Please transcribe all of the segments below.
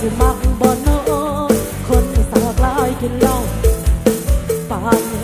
สิมักบ่นอคนสาวกลายกินเหล้าปาน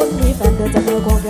昏迷，反的在夜光。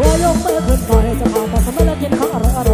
วยกมือขึ้นไปจะเอามาสมัยละกินของอร่อย